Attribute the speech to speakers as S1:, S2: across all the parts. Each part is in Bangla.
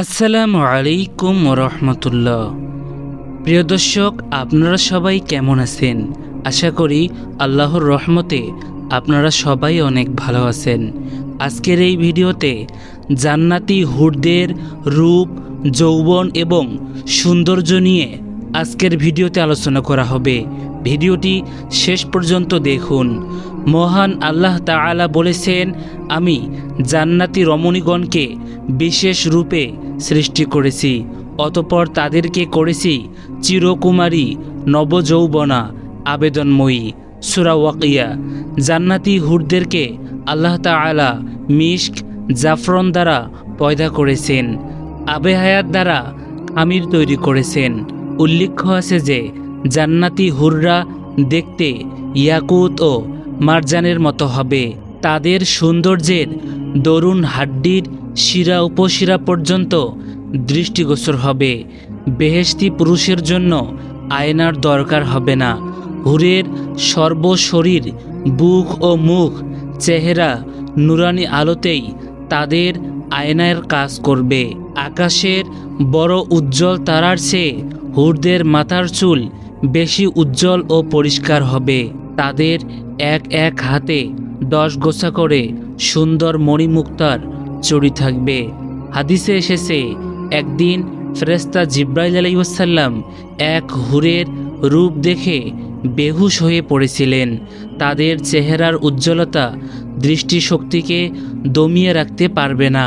S1: আসসালামু আলাইকুম রহমতুল্লাহ। প্রিয় দর্শক, আপনারা সবাই কেমন আছেন? আশা করি আল্লাহর রহমতে আপনারা সবাই অনেক ভালো আছেন। আজকের এই ভিডিওতে জান্নাতি হুরদের রূপ, যৌবন এবং সৌন্দর্য নিয়ে আজকের ভিডিওতে আলোচনা করা হবে। ভিডিওটি শেষ পর্যন্ত দেখুন। মহান আল্লাহ তাআলা বলেছেন আমি জান্নাতি রমণীগণকে বিশেষ রূপে সৃষ্টি করেছি, অতপর তাদেরকে করেছি চিরকুমারী নবযৌবনা আবেদনময়ী। সুরা ওয়াকিয়া। জান্নাতি হুরদেরকে আল্লাহ তাআলা মিস্ক জাফরন দ্বারা পয়দা করেছেন আবে হায়াত দ্বারা আমির তৈরি করেছেন। উল্লেখ্য আছে যে, জান্নাতি হুররা দেখতে ইয়াকুত ও মারজানের মতো হবে। তাদের সৌন্দর্যের দরুন হাড্ডির শিরা উপশিরা পর্যন্ত দৃষ্টিগোচর হবে। বেহেশতি পুরুষের জন্য আয়নার দরকার হবে না। হুরের সর্বশরীর বুক ও মুখ, চেহারা নুরানি আলোতেই তাদের আয়নার কাজ করবে। আকাশের বড় উজ্জ্বল তারার চেয়ে হুরদের মাথার চুল বেশি উজ্জ্বল ও পরিষ্কার হবে। তাদের এক এক হাতে দশ গোছা করে সুন্দর মণিমুক্তার চড়ি থাকবে। হাদিসে এসেছে, একদিন ফেরেস্তা জিব্রাইল আলাইসাল্লাম এক হুরের রূপ দেখে বেহুশ হয়ে পড়েছিলেন। তাদের চেহারার উজ্জ্বলতা, দৃষ্টিশক্তিকে দমিয়ে রাখতে পারবে না।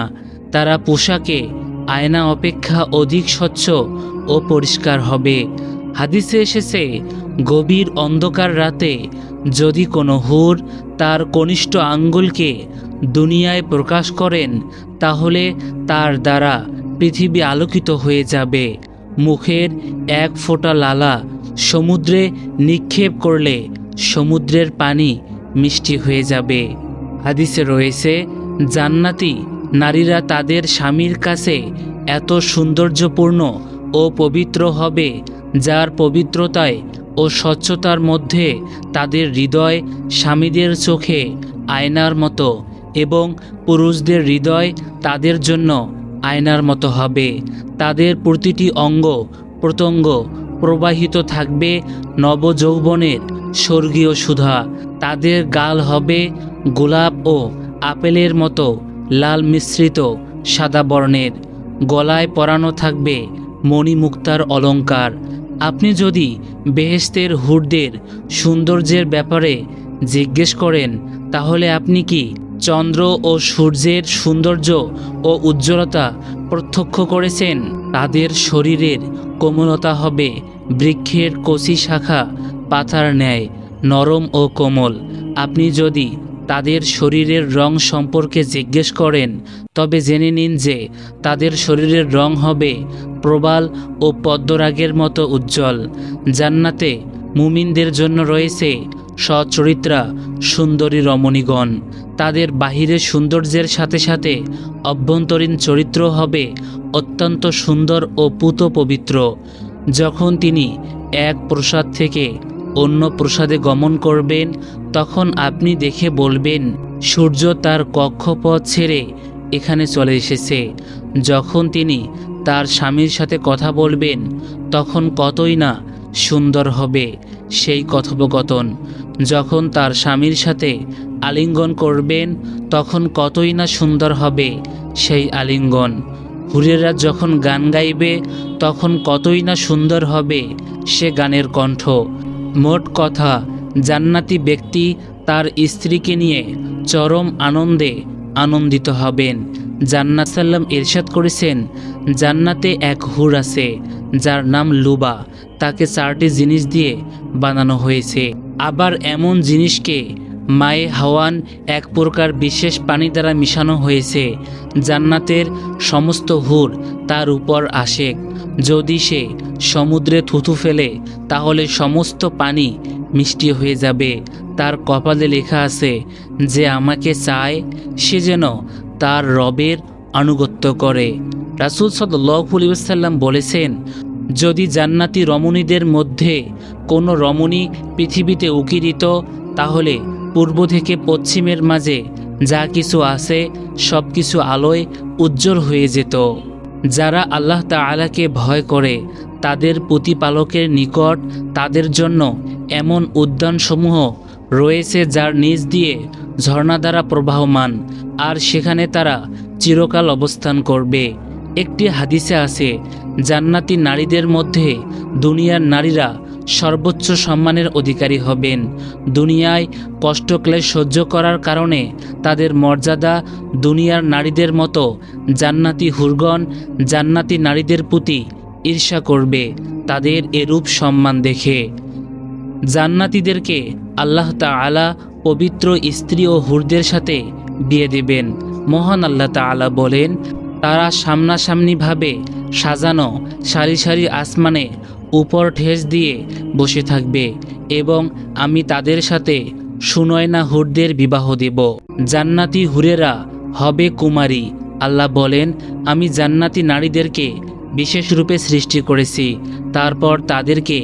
S1: তারা পোশাকে আয়না অপেক্ষা অধিক স্বচ্ছ ও পরিষ্কার হবে। হাদিসে এসেছে, গভীর অন্ধকার রাতে যদি কোনো হুর তার কনিষ্ঠ আঙ্গুলকে দুনিয়ায় প্রকাশ করেন, তাহলে তার দ্বারা পৃথিবী আলোকিত হয়ে যাবে। মুখের এক ফোঁটা লালা সমুদ্রে নিক্ষেপ করলে সমুদ্রের পানি মিষ্টি হয়ে যাবে। হাদিসে রয়েছে, জান্নাতি নারীরা তাদের স্বামীর কাছে এত সৌন্দর্যপূর্ণ ও পবিত্র হবে, যার পবিত্রতায় ও স্বচ্ছতার মধ্যে তাদের হৃদয় স্বামীদের চোখে আয়নার মতো এবং পুরুষদের হৃদয় তাদের জন্য আয়নার মতো হবে। তাদের প্রতিটি অঙ্গ প্রত্যঙ্গ প্রবাহিত থাকবে নবযৌবনের স্বর্গীয় সুধা। তাদের গাল হবে গোলাপ ও আপেলের মতো লাল মিশ্রিত সাদা বর্ণের। গলায় পরানো থাকবে মণিমুক্তার অলঙ্কার। আপনি যদি বেহেস্তের হুরদের সৌন্দর্যের ব্যাপারে জিজ্ঞেস করেন, তাহলে আপনি কি চন্দ্র ও সূর্যের সৌন্দর্য ও উজ্জ্বলতা প্রত্যক্ষ করেছেন? তাদের শরীরের কোমলতা হবে বৃক্ষের কচি শাখা, পাতার ন্যায়, নরম ও কোমল। আপনি যদি তাদের শরীরের রং সম্পর্কে জিজ্ঞেস করেন, তবে জেনে নিন যে তাদের শরীরের রং হবে প্রবাল ও পদ্মরাগের মতো উজ্জ্বল। জান্নাতে মুমিনদের জন্য রয়েছে সচরিত্রা, সুন্দরী রমণীগণ। তাদের বাহিরের সৌন্দর্যের সাথে সাথে অভ্যন্তরীণ চরিত্র হবে অত্যন্ত সুন্দর ও পুত পবিত্র যখন তিনি এক প্রসাদ থেকে অন্য প্রসাদে গমন করবেন, তখন আপনি দেখে বলবেন, সূর্য তার কক্ষপথ ছেড়ে এখানে চলে এসেছে। যখন তিনি তার স্বামীর সাথে কথা বলবেন, তখন কতই না সুন্দর হবে সেই কথোপকথন। যখন তার স্বামীর সাথে আলিঙ্গন করবেন, তখন কতই না সুন্দর হবে সেই আলিঙ্গন। হুরেরা যখন গান গাইবে, তখন কতই না সুন্দর হবে সে গানের কণ্ঠ। মোট কথা, জান্নাতি ব্যক্তি তার স্ত্রীকে নিয়ে চরম আনন্দে আনন্দিত হবেন। জান্নাত সাল্লাম ইরশাদ করেছেন, জান্নাতে এক হুর আছে, যার নাম লুবা। তাকে চারটি জিনিস দিয়ে বানানো হয়েছে। আবার এমন জিনিসকে মায়ে হাওয়ান এক প্রকার বিশেষ পানি দ্বারা মিশানো হয়েছে। জান্নাতের সমস্ত হুর তার উপর আসে। যদি সে সমুদ্রে থুথু ফেলে, তাহলে সমস্ত পানি মিষ্টি হয়ে যাবে। তার কপালে লেখা আছে, যে আমাকে চায়, সে যেন তার রবের আনুগত্য করে। রাসুল সাল্লাম বলেছেন, যদি জান্নাতি রমণীদের মধ্যে কোনো রমণী পৃথিবীতে উকিরিত, তাহলে পূর্ব থেকে পশ্চিমের মাঝে যা কিছু আছে, সব কিছু আলোয় উজ্জ্বল হয়ে যেত। যারা আল্লাহ তাআলাকে ভয় করে, তাদের প্রতিপালকের নিকট তাদের জন্য এমন উদ্যানসমূহ রয়েছে যার নিচ দিয়ে ঝর্ণা দ্বারা প্রবাহমান, আর সেখানে তারা চিরকাল অবস্থান করবে। একটি হাদিসে আছে, জান্নাতি নারীদের মধ্যে দুনিয়ার নারীরা সর্বোচ্চ সম্মানের অধিকারী হবেন। দুনিয়ায় কষ্টক্লেশ সহ্য করার কারণে তাদের মর্যাদা দুনিয়ার নারীদের মতো জান্নাতি হুরগণ, জান্নাতি নারীদের প্রতি ঈর্ষা করবে, তাদের এরূপ সম্মান দেখে। জান্নাতীদেরকে আল্লাহ তাআলা পবিত্র স্ত্রী ও হুরদের সাথে বিয়ে দেবেন। মহান আল্লাহ তাআলা বলেন, তারা সামনাসামনিভাবে সাজানো সারি সারি আসমানে উপর ঠেস দিয়ে বসে থাকবে এবং আমি তাদের সাথে সুনয়না হুরদের বিবাহ দেব। জান্নাতি হুরেরা হবে কুমারী। আল্লাহ বলেন, আমি জান্নাতি নারীদেরকে বিশেষ রূপে সৃষ্টি করেছি। তারপর তাদেরকে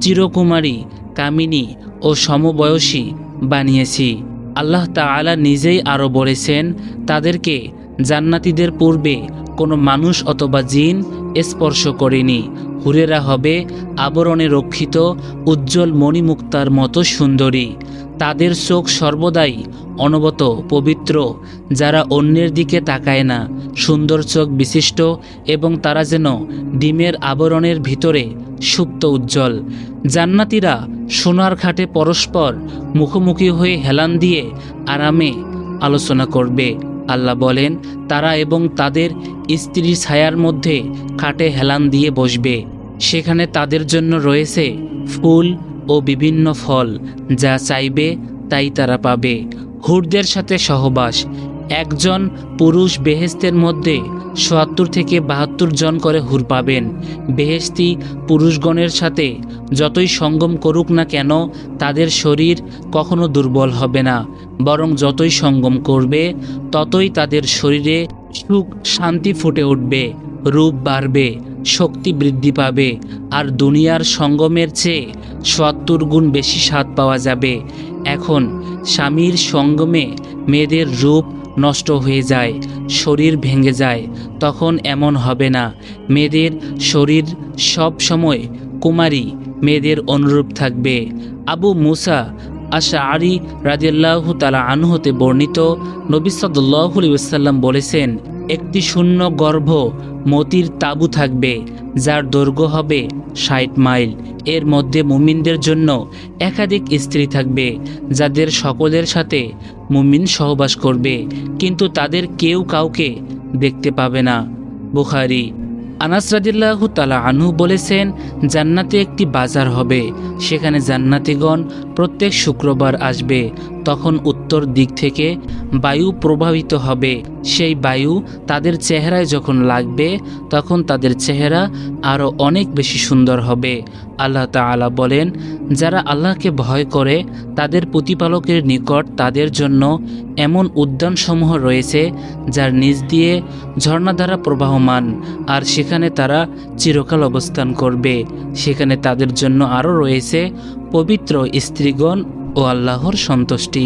S1: চিরকুমারী, কামিনী ও সমবয়সী বানিয়েছি। আল্লাহ তাআলা নিজেই আরও বলেছেন, তাদেরকে জান্নাতীদের পূর্বে কোনো মানুষ অথবা জিন স্পর্শ করেনি। হুরেরা হবে আবরণে রক্ষিত, উজ্জ্বল মণিমুক্তার মতো সুন্দরী। তাদের চোখ সর্বদাই অনবত পবিত্র, যারা অন্যের দিকে তাকায় না। সুন্দর চোখ বিশিষ্ট এবং তারা যেন ডিমের আবরণের ভিতরে সুপ্ত উজ্জ্বল। জান্নাতীরা সোনার ঘাটে পরস্পর মুখোমুখি হয়ে হেলান দিয়ে আরামে আলোচনা করবে। আল্লাহ বলেন, তারা এবং তাদের স্ত্রীর ছায়ার মধ্যে খাটে হেলান দিয়ে বসবে। সেখানে তাদের জন্য রয়েছে ফুল ও বিভিন্ন ফল, যা চাইবে তাই তারা পাবে। হুরদের সাথে সহবাস একজন পুরুষ বেহেস্তের মধ্যে সোয়াত্তর থেকে বাহাত্তর জন করে হুর পাবেন। বেহেস্তি পুরুষগণের সাথে যতই সঙ্গম করুক না কেন, তাদের শরীর কখনো দুর্বল হবে না। বরং যতই সঙ্গম করবে, ততই তাদের শরীরে সুখ শান্তি ফুটে উঠবে, রূপ বাড়বে, শক্তি বৃদ্ধি পাবে, আর দুনিয়ার সঙ্গমের চেয়ে সত্তর গুণ বেশি স্বাদ পাওয়া যাবে। এখন স্বামীর সঙ্গমে মেয়েদের রূপ নষ্ট হয়ে যায়, শরীর ভেঙে যায়, তখন এমন হবে না। মেয়েদের শরীর সব সময় কুমারী, মেয়েদের অনুরূপ থাকবে। আবু মুসা আশা আরি রাজিয়াল্লাহ তালা আনহতে বর্ণিত নবী সদুল্লাহ আলাইহি ওয়াসাল্লাম বলেছেন একটি শূন্য গর্ভ মতির তাবু থাকবে, যার দৈর্ঘ্য হবে ষাট মাইল। এর মধ্যে মুমিনদের জন্য একাধিক স্ত্রী থাকবে, যাদের সকলের সাথে মুমিন সহবাস করবে, কিন্তু তাদের কেউ কাউকে দেখতে পাবে না। বুখারি। আনাস রাদিল্লাহু তালা আনহু বলেছেন, জান্নাতে একটি বাজার হবে, সেখানে জান্নাতিগণ প্রত্যেক শুক্রবার আসবে। তখন উত্তর দিক থেকে বায়ু প্রভাবিত হবে। সেই বায়ু তাদের চেহারায় যখন লাগবে, তখন তাদের চেহারা আরও অনেক বেশি সুন্দর হবে। আল্লাহ তাআলা বলেন, যারা আল্লাহকে ভয় করে, তাদের প্রতিপালকের নিকট তাদের জন্য এমন উদ্যানসমূহ রয়েছে, যার নিচ দিয়ে ঝর্ণা দ্বারা প্রবাহমান, আর সেখানে তারা চিরকাল অবস্থান করবে। সেখানে তাদের জন্য আরও রয়েছে পবিত্র স্ত্রীগণ ও আল্লাহর সন্তুষ্টি।